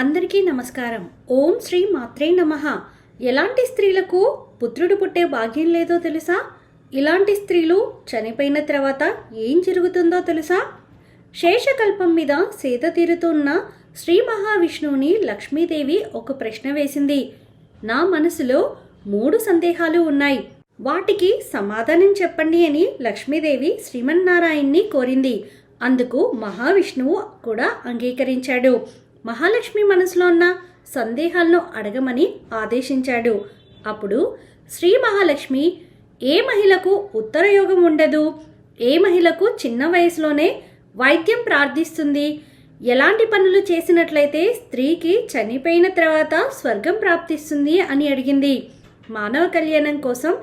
అందరికీ నమస్కారం. ఓం శ్రీ మాత్రే నమ. ఎలాంటి స్త్రీలకు పుత్రుడు పుట్టే భాగ్యం లేదో తెలుసా? ఇలాంటి స్త్రీలు చనిపోయిన తర్వాత ఏం జరుగుతుందో తెలుసా? శేషకల్పం మీద సేద తీరుతున్న శ్రీ మహావిష్ణువుని లక్ష్మీదేవి ఒక ప్రశ్న వేసింది. నా మనసులో మూడు సందేహాలు ఉన్నాయి. వాటికి సమాధానం చెప్పండి అని లక్ష్మీదేవి శ్రీమన్నారాయణ్ణి కోరింది. అందుకు మహావిష్ణువు కూడా అంగీకరించాడు. మహాలక్ష్మి మనసులో ఉన్న సందేహాలను అడగమని ఆదేశించాడు. అప్పుడు శ్రీ మహాలక్ష్మి ఏ మహిళకు ఉత్తరయోగం ఉండదు? ఏ మహిళకు చిన్న వయసులోనే వైద్యం ప్రార్థిస్తుంది? ఎలాంటి పనులు చేసినట్లయితే స్త్రీకి చనిపోయిన తర్వాత స్వర్గం ప్రాప్తిస్తుంది అని అడిగింది. మానవ కళ్యాణం కోసం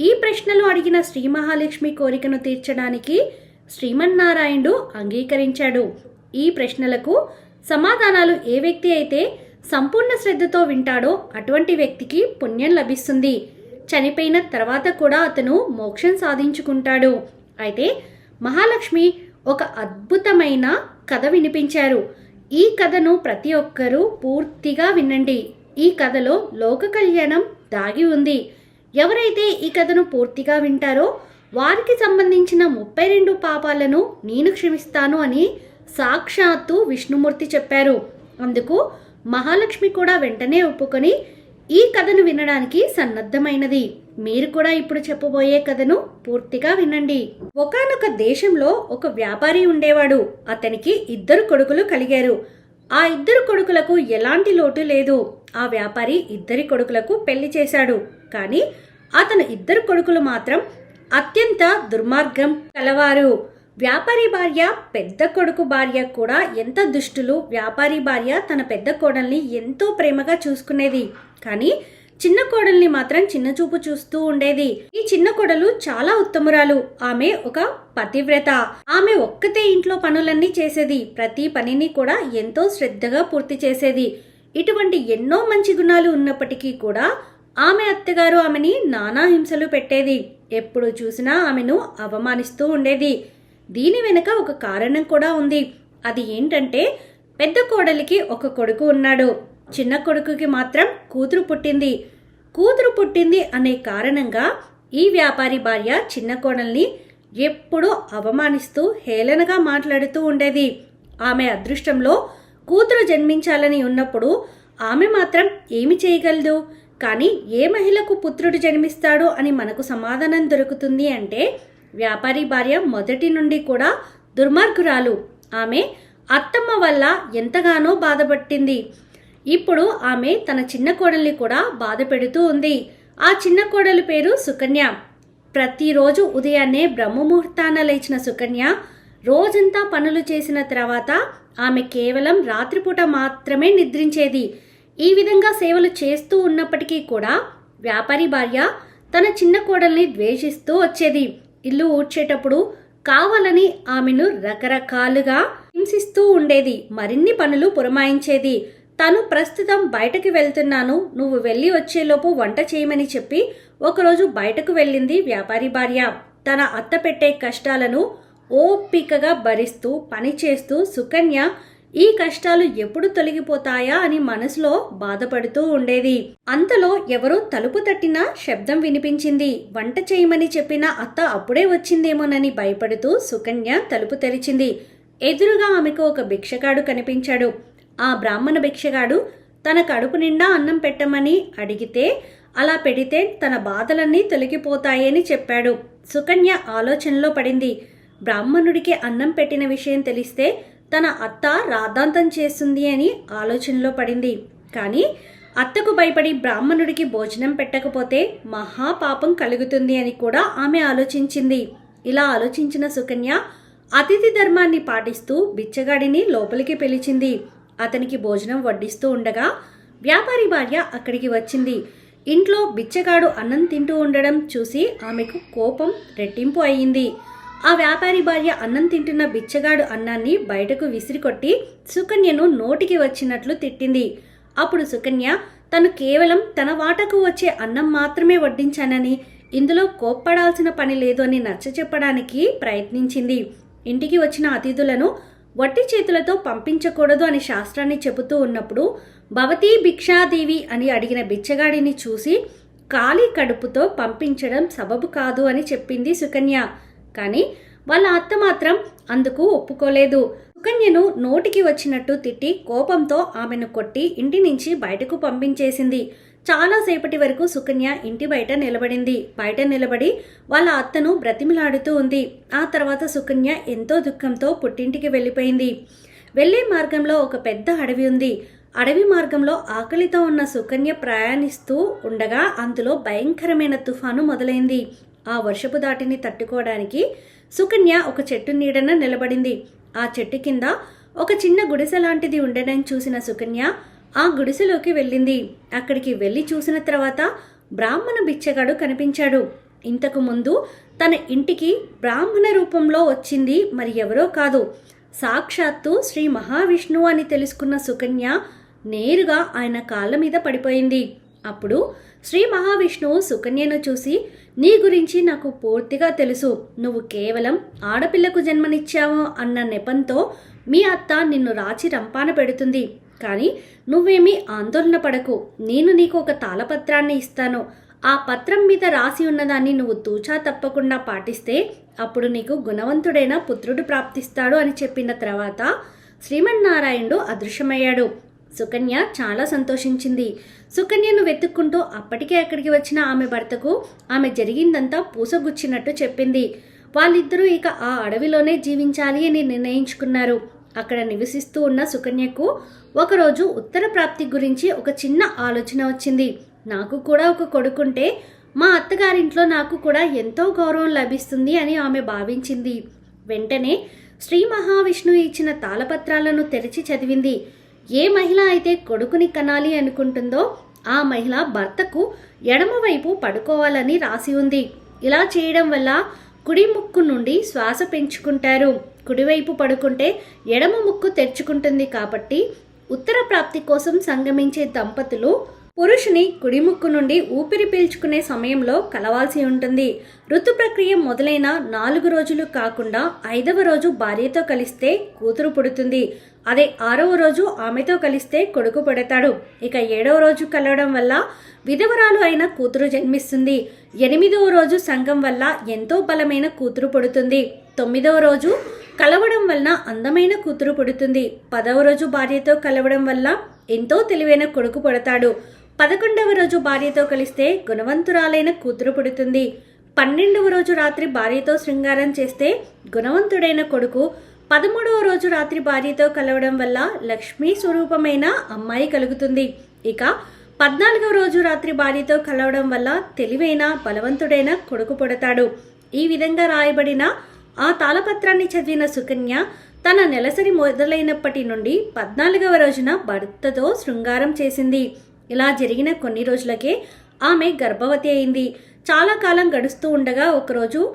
ఈ ప్రశ్నలు అడిగిన శ్రీ మహాలక్ష్మి కోరికను తీర్చడానికి శ్రీమన్నారాయణుడు అంగీకరించాడు. ఈ ప్రశ్నలకు సమాధానాలు ఏ వ్యక్తి అయితే సంపూర్ణ శ్రద్ధతో వింటాడో అటువంటి వ్యక్తికి పుణ్యం లభిస్తుంది. చనిపోయిన తర్వాత కూడా అతను మోక్షం సాధించుకుంటాడు. అయితే మహాలక్ష్మి ఒక అద్భుతమైన కథ వినిపించారు. ఈ కథను ప్రతి ఒక్కరూ పూర్తిగా వినండి. ఈ కథలో లోక కళ్యాణం దాగి ఉంది. ఎవరైతే ఈ కథను పూర్తిగా వింటారో వారికి సంబంధించిన ముప్పై రెండు పాపాలను నేను క్షమిస్తాను అని సాక్షాత్తు విష్ణుమూర్తి చెప్పారు. అందుకు మహాలక్ష్మి కూడా వెంటనే ఒప్పుకొని ఈ కథను వినడానికి సన్నద్ధమైనది. మీరు కూడా ఇప్పుడు చెప్పబోయే కథను పూర్తిగా వినండి. ఒకానొక దేశంలో ఒక వ్యాపారి ఉండేవాడు. అతనికి ఇద్దరు కొడుకులు కలిగారు. ఆ ఇద్దరు కొడుకులకు ఎలాంటి లోటు లేదు. ఆ వ్యాపారి ఇద్దరి కొడుకులకు పెళ్ళి చేశాడు. కానీ అతను ఇద్దరు కొడుకులు మాత్రం అత్యంత దుర్మార్గం కలవారు. వ్యాపారి భార్య పెద్ద కొడుకు భార్య కూడా ఎంత దుష్టులు వ్యాపారి భార్య తన పెద్ద కోడల్ని ఎంతో ప్రేమగా చూసుకునేది. కానీ చిన్న కోడల్ని మాత్రం చిన్న చూపు చూస్తూ ఉండేది. ఈ చిన్న కోడలు చాలా ఉత్తమురాలు. ఆమె ఒక పతివ్రత. ఆమె ఒక్కతే ఇంట్లో పనులన్నీ చేసేది. ప్రతి పనిని కూడా ఎంతో శ్రద్ధగా పూర్తి చేసేది. ఇటువంటి ఎన్నో మంచి గుణాలు ఉన్నప్పటికీ కూడా ఆమె అత్తగారు ఆమెని నానా హింసలు పెట్టేది. ఎప్పుడు చూసినా ఆమెను అవమానిస్తూ ఉండేది. దీని వెనుక ఒక కారణం కూడా ఉంది. అది ఏంటంటే పెద్ద కోడలికి ఒక కొడుకు ఉన్నాడు. చిన్న కొడుకుకి మాత్రం కూతురు పుట్టింది. కూతురు పుట్టింది అనే కారణంగా ఈ వ్యాపారి భార్య చిన్న కోడల్ని ఎప్పుడూ అవమానిస్తూ హేళనగా మాట్లాడుతూ ఉండేది. ఆమె అదృష్టంలో కూతురు జన్మించాలని ఉన్నప్పుడు ఆమె మాత్రం ఏమి చేయగలదు? కానీ ఏ మహిళకు పుత్రుడు జన్మిస్తాడు అని మనకు సమాధానం దొరుకుతుంది అంటే వ్యాపారి భార్య మొదటి నుండి కూడా దుర్మార్గురాలు. ఆమె అత్తమ్మ వల్ల ఎంతగానో బాధపట్టింది. ఇప్పుడు ఆమె తన చిన్న కోడల్ని కూడా బాధ పెడుతూ ఉంది. ఆ చిన్న కోడలి పేరు సుకన్య. ప్రతిరోజు ఉదయాన్నే బ్రహ్మముహూర్తాన లేచిన సుకన్య రోజంతా పనులు చేసిన తర్వాత ఆమె కేవలం రాత్రిపూట మాత్రమే నిద్రించేది. ఈ విధంగా సేవలు చేస్తూ ఉన్నప్పటికీ కూడా వ్యాపారి భార్య తన చిన్న కోడల్ని ద్వేషిస్తూ వచ్చేది. ఇల్లు ఊడ్చేటప్పుడు కావాలని ఆమెను రకరకాలుగా హింసిస్తూ ఉండేది. మరిన్ని పనులు పురమాయించేది. తను ప్రస్తుతం బయటకు వెళ్తున్నాను. నువ్వు వెళ్ళి వచ్చేలోపు వంట చేయమని చెప్పి ఒకరోజు బయటకు వెళ్ళింది వ్యాపారి భార్య. తన అత్త పెట్టే కష్టాలను ఓపికగా భరిస్తూ పనిచేస్తూ సుకన్య ఈ కష్టాలు ఎప్పుడు తొలగిపోతాయా అని మనసులో బాధపడుతూ ఉండేది. అంతలో ఎవరో తలుపు తట్టిన శబ్దం వినిపించింది. వంట చేయమని చెప్పిన అత్త అప్పుడే వచ్చిందేమోనని భయపడుతూ సుకన్య తలుపు తెరిచింది. ఎదురుగా ఆమెకు ఒక భిక్షగాడు కనిపించాడు. ఆ బ్రాహ్మణ భిక్షగాడు తన కడుపు నిండా అన్నం పెట్టమని అడిగితే అలా పెడితే తన బాధలన్నీ తొలగిపోతాయని చెప్పాడు. సుకన్య ఆలోచనలో పడింది. బ్రాహ్మణుడికి అన్నం పెట్టిన విషయం తెలిస్తే తన అత్త రాద్ధాంతం చేస్తుంది అని ఆలోచనలో పడింది. కానీ అత్తకు భయపడి బ్రాహ్మణుడికి భోజనం పెట్టకపోతే మహాపాపం కలుగుతుంది అని కూడా ఆమె ఆలోచించింది. ఇలా ఆలోచించిన సుకన్య అతిథి ధర్మాన్ని పాటిస్తూ బిచ్చగాడిని లోపలికి పిలిచింది. అతనికి భోజనం వడ్డిస్తూ ఉండగా వ్యాపారి భార్య అక్కడికి వచ్చింది. ఇంట్లో బిచ్చగాడు అన్నం తింటూ ఉండడం చూసి ఆమెకు కోపం రెట్టింపు అయింది. ఆ వ్యాపారి భార్య అన్నం తింటున్న బిచ్చగాడు అన్నాన్ని బయటకు విసిరికొట్టి సుకన్యను నోటికి వచ్చినట్లు తిట్టింది. అప్పుడు సుకన్య తను కేవలం తన వాటకు వచ్చే అన్నం మాత్రమే వడ్డించానని ఇందులో కోప్పడాల్సిన పని లేదు అని నచ్చ చెప్పడానికి ప్రయత్నించింది. ఇంటికి వచ్చిన అతిథులను వట్టి చేతులతో పంపించకూడదు అని శాస్త్రాన్ని చెబుతూ ఉన్నప్పుడు భవతీ భిక్షాదేవి అని అడిగిన బిచ్చగాడిని చూసి ఖాళీ కడుపుతో పంపించడం సబబు కాదు అని చెప్పింది సుకన్య. కానీ వాళ్ళ అత్త మాత్రం అందుకు ఒప్పుకోలేదు. సుకన్యను నోటికి వచ్చినట్టు తిట్టి కోపంతో ఆమెను కొట్టి ఇంటి నుంచి బయటకు పంపించేసింది. చాలాసేపటి వరకు సుకన్య ఇంటి బయట నిలబడింది. బయట నిలబడి వాళ్ళ అత్తను బ్రతిమిలాడుతూ ఉంది. ఆ తర్వాత సుకన్య ఎంతో దుఃఖంతో పుట్టింటికి వెళ్ళిపోయింది. వెళ్ళే మార్గంలో ఒక పెద్ద అడవి ఉంది. అడవి మార్గంలో ఆకలితో ఉన్న సుకన్య ప్రయాణిస్తూ ఉండగా అందులో భయంకరమైన తుఫాను మొదలైంది. ఆ వర్షపు దాటిని తట్టుకోవడానికి సుకన్య ఒక చెట్టు నీడన నిలబడింది. ఆ చెట్టు కింద ఒక చిన్న గుడిసె లాంటిది ఉండడం చూసిన సుకన్య ఆ గుడిసెలోకి వెళ్ళింది. అక్కడికి వెళ్ళి చూసిన తర్వాత బ్రాహ్మణ బిచ్చగాడు కనిపించాడు. ఇంతకు ముందు తన ఇంటికి బ్రాహ్మణ రూపంలో వచ్చింది మరి ఎవరో కాదు. సాక్షాత్తు శ్రీ మహావిష్ణువు అని తెలుసుకున్న సుకన్య నేరుగా ఆయన కాళ్ళ మీద పడిపోయింది. అప్పుడు శ్రీ మహావిష్ణువు సుకన్యను చూసి నీ గురించి నాకు పూర్తిగా తెలుసు. నువ్వు కేవలం ఆడపిల్లకు జన్మనిచ్చావు అన్న నెపంతో మీ అత్త నిన్ను రాచి రంపాన పెడుతుంది. కానీ నువ్వేమీ ఆందోళన పడకు. నేను నీకు ఒక తాళపత్రాన్ని ఇస్తాను. ఆ పత్రం మీద రాసి ఉన్నదాన్ని నువ్వు తూచా తప్పకుండా పాటిస్తే అప్పుడు నీకు గుణవంతుడైన పుత్రుడు ప్రాప్తిస్తాడు అని చెప్పిన తర్వాత శ్రీమన్నారాయణుడు అదృశ్యమయ్యాడు. సుకన్య చాలా సంతోషించింది. సుకన్యను వెతుక్కుంటూ అప్పటికే అక్కడికి వచ్చిన ఆమె భర్తకు ఆమె జరిగిందంతా పూసగుచ్చినట్టు చెప్పింది. వాళ్ళిద్దరూ ఇక ఆ అడవిలోనే జీవించాలి అని నిర్ణయించుకున్నారు. అక్కడ నివసిస్తూ ఉన్న సుకన్యకు ఒకరోజు ఉత్తర ప్రాప్తి గురించి ఒక చిన్న ఆలోచన వచ్చింది. నాకు కూడా ఒక కొడుకుంటే మా అత్తగారింట్లో నాకు కూడా ఎంతో గౌరవం లభిస్తుంది అని ఆమె భావించింది. వెంటనే శ్రీ మహావిష్ణువు ఇచ్చిన తాళపత్రాలను తెరిచి చదివింది. ఏ మహిళ అయితే కొడుకుని కనాలి అనుకుంటుందో ఆ మహిళ భర్తకు ఎడమవైపు పడుకోవాలని రాసి ఉంది. ఇలా చేయడం వల్ల కుడి ముక్కు నుండి శ్వాస పెంచుకుంటారు. కుడివైపు పడుకుంటే ఎడమ ముక్కు తెరుచుకుంటుంది కాబట్టి ఉత్తర ప్రాప్తి కోసం సంగమించే దంపతులు పురుషుని కుడిముక్కు నుండి ఊపిరి పీల్చుకునే సమయంలో కలవాల్సి ఉంటుంది. ఋతు ప్రక్రియ మొదలైన నాలుగు రోజులు కాకుండా ఐదవ రోజు భార్యతో కలిస్తే కూతురు పుడుతుంది. అదే ఆరవ రోజు ఆమెతో కలిస్తే కొడుకు పుడతాడు. ఇక ఏడవ రోజు కలవడం వల్ల విధవరాలు అయిన కూతురు జన్మిస్తుంది. ఎనిమిదవ రోజు సంఘం వల్ల ఎంతో బలమైన కూతురు పుడుతుంది. తొమ్మిదవ రోజు కలవడం వలన అందమైన కూతురు పుడుతుంది. పదవ రోజు భార్యతో కలవడం వల్ల ఎంతో తెలివైన కొడుకు పడతాడు. పదకొండవ రోజు భార్యతో కలిస్తే గుణవంతురాలైన కూతురు పుడుతుంది. పన్నెండవ రోజు రాత్రి భార్యతో శృంగారం చేస్తే గుణవంతుడైన కొడుకు పదమూడవ రోజు రాత్రి భార్యతో కలవడం వల్ల లక్ష్మీ స్వరూపమైన అమ్మాయి కలుగుతుంది. ఇక పద్నాలుగవ రోజు రాత్రి భార్యతో కలవడం వల్ల తెలివైన బలవంతుడైన కొడుకు పుడతాడు. ఈ విధంగా రాయబడిన ఆ తాళపత్రాన్ని చదివిన సుకన్య తన నెలసరి మొదలైనప్పటి నుండి పద్నాలుగవ రోజున భర్తతో శృంగారం చేసింది. ఇలా జరిగిన కొన్ని రోజులకే ఆమె గర్భవతి అయింది. చాలా కాలం గడుస్తూ ఉండగా ఒకరోజు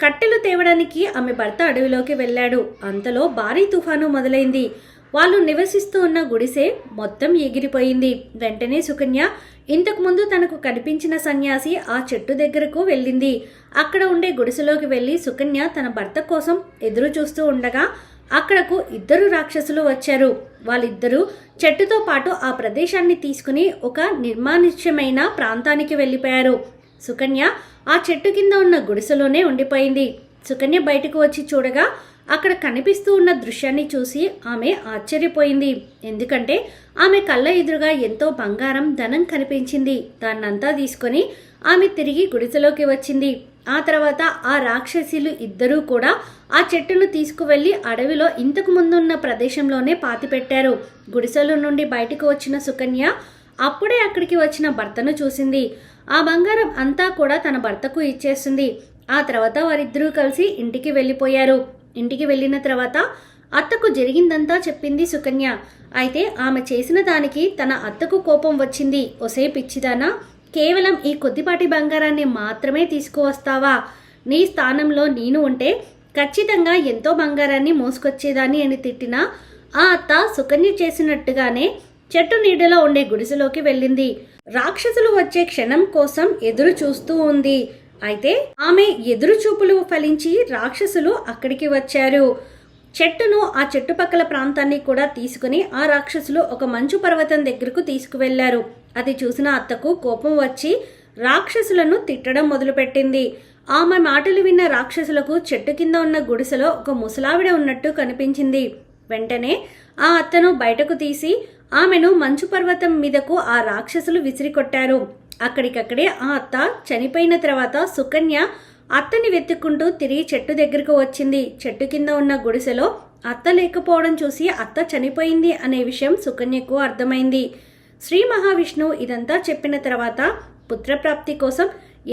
కట్టెలు తేవడానికి ఆమె భర్త అడవిలోకి వెళ్ళాడు. అంతలో భారీ తుఫాను మొదలైంది. వాళ్ళు నివసిస్తూ ఉన్న గుడిసె మొత్తం ఎగిరిపోయింది. వెంటనే సుకన్య ఇంతకుముందు తనకు కనిపించిన సన్యాసి ఆ చెట్టు దగ్గరకు వెళ్ళింది. అక్కడ ఉండే గుడిసెలోకి వెళ్ళి సుకన్య తన భర్త కోసం ఎదురు చూస్తూ ఉండగా అక్కడకు ఇద్దరు రాక్షసులు వచ్చారు. వాళ్ళిద్దరూ చెట్టుతో పాటు ఆ ప్రదేశాన్ని తీసుకుని ఒక నిర్మానుష్యమైన ప్రాంతానికి వెళ్ళిపోయారు. సుకన్య ఆ చెట్టు కింద ఉన్న గుడిసెలోనే ఉండిపోయింది. సుకన్య బయటకు వచ్చి చూడగా అక్కడ కనిపిస్తూ ఉన్న దృశ్యాన్ని చూసి ఆమె ఆశ్చర్యపోయింది. ఎందుకంటే ఆమె కళ్ళ ఎదురుగా ఎంతో బంగారం ధనం కనిపించింది. దాన్నంతా తీసుకొని ఆమె తిరిగి గుడిసెలోకి వచ్చింది. ఆ తర్వాత ఆ రాక్షసులు ఇద్దరూ కూడా ఆ చెట్టును తీసుకువెళ్ళి అడవిలో ఇంతకు ముందున్న ప్రదేశంలోనే పాతిపెట్టారు గుడిసెల నుండి బయటకు వచ్చిన సుకన్య అప్పుడే అక్కడికి వచ్చిన భర్తను చూసింది. ఆ బంగారం అంతా కూడా తన భర్తకు ఇచ్చేస్తుంది ఆ తర్వాత వారిద్దరూ కలిసి ఇంటికి వెళ్ళిపోయారు. ఇంటికి వెళ్ళిన తర్వాత అత్తకు జరిగిందంతా చెప్పింది సుకన్య. అయితే ఆమె చేసిన దానికి తన అత్తకు కోపం వచ్చింది. ఒసే పిచ్చిదానా కేవలం ఈ కొద్దిపాటి బంగారాన్ని మాత్రమే తీసుకువస్తావా? నీ స్థానంలో నేను ఉంటే ఖచ్చితంగా ఎంతో బంగారాన్ని మోసుకొచ్చేదాన్ని అని తిట్టినా ఆ అత్త సుకన్య చేసినట్టుగానే చెట్టు నీడలో ఉండే గుడిసెలోకి వెళ్ళింది. రాక్షసులు వచ్చే క్షణం కోసం ఎదురు చూస్తూ ఉంది. అయితే ఆమె ఎదురు చూపులు ఫలించి రాక్షసులు అక్కడికి వచ్చారు. చెట్టును ఆ చుట్టుపక్కల ప్రాంతాన్ని కూడా తీసుకుని ఆ రాక్షసులు ఒక మంచు పర్వతం దగ్గరకు తీసుకువెళ్ళారు అది చూసిన అత్తకు కోపం వచ్చి రాక్షసులను తిట్టడం మొదలుపెట్టింది. ఆమె మాటలు విన్న రాక్షసులకు చెట్టు కింద ఉన్న గుడిసెలో ఒక ముసలావిడ ఉన్నట్టు కనిపించింది. వెంటనే ఆ అత్తను బయటకు తీసి ఆమెను మంచు పర్వతం మీదకు ఆ రాక్షసులు విసిరికొట్టారు. అక్కడికక్కడే ఆ అత్త చనిపోయిన తర్వాత సుకన్య అత్తని వెతుక్కుంటూ తిరిగి చెట్టు దగ్గరకు వచ్చింది. చెట్టు కింద ఉన్న గుడిసెలో అత్త లేకపోవడం చూసి అత్త చనిపోయింది అనే విషయం సుకన్యకు అర్థమైంది. శ్రీ మహావిష్ణువు ఇదంతా చెప్పిన తర్వాత పుత్రప్రాప్తి కోసం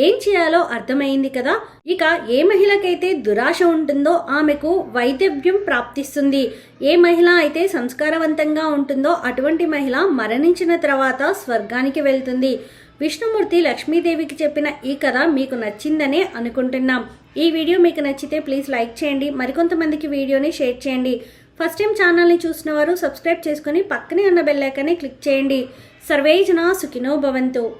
ఏం చేయాలో అర్థమైంది కదా? ఇక ఏ మహిళకైతే దురాశ ఉంటుందో ఆమెకు వైదవ్యం ప్రాప్తిస్తుంది. ఏ మహిళ అయితే సంస్కారవంతంగా ఉంటుందో అటువంటి మహిళ మరణించిన తర్వాత స్వర్గానికి వెళ్తుంది. విష్ణుమూర్తి లక్ష్మీదేవికి చెప్పిన ఈ కథ మీకు నచ్చిందనే అనుకుంటున్నాం. ఈ వీడియో మీకు నచ్చితే ప్లీజ్ లైక్ చేయండి. మరికొంతమందికి వీడియోని షేర్ చేయండి. ఫస్ట్ టైం ఛానల్ని చూసిన వారు సబ్స్క్రైబ్ చేసుకుని పక్కనే ఉన్న బెల్లైకనే క్లిక్ చేయండి. సర్వేజన సుఖినో భవంతు.